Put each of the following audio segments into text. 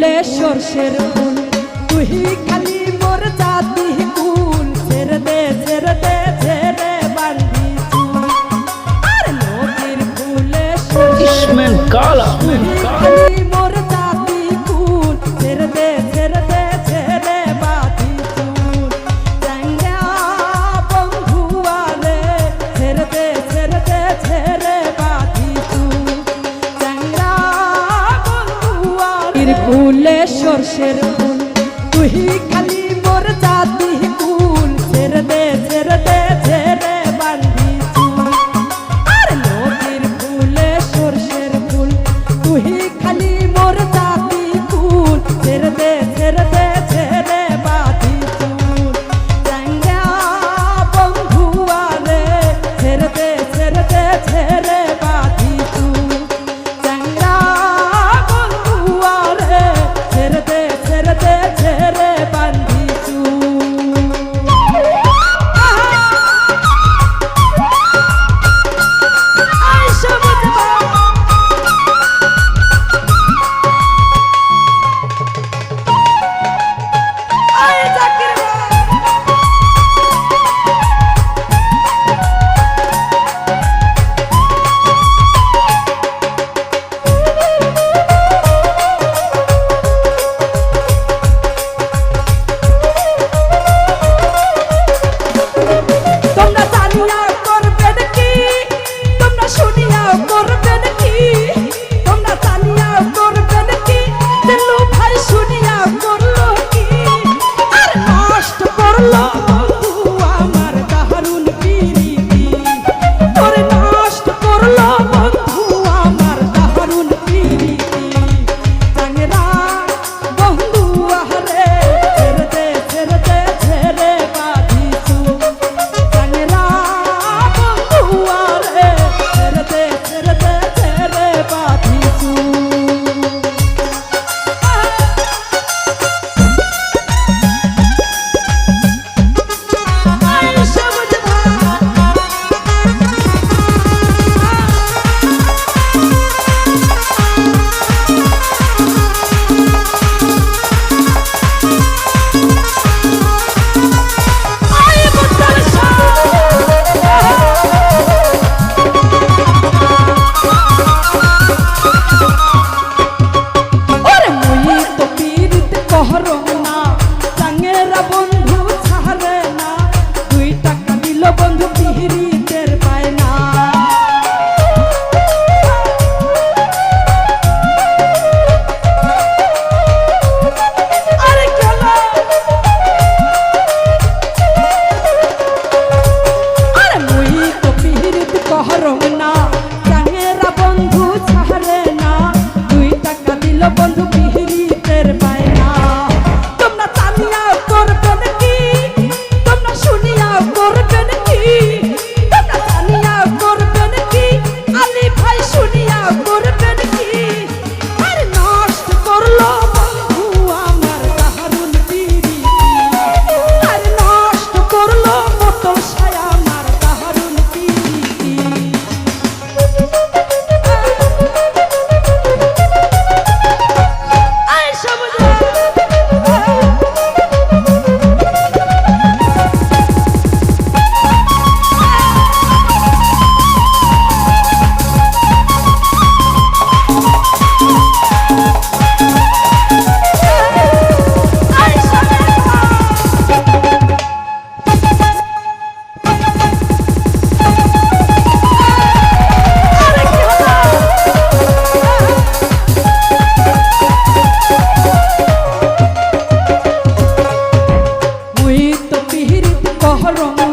কুলে সর্ষের ফুল। তুই খালি মোর জাতি ফুল। ছেড়ে দে ছেড়ে দে ছেড়ে বান্ধি আর নদীর ফুলে সর্ষের Ismail সর্ষের তুই রঙ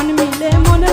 মন মিলে মন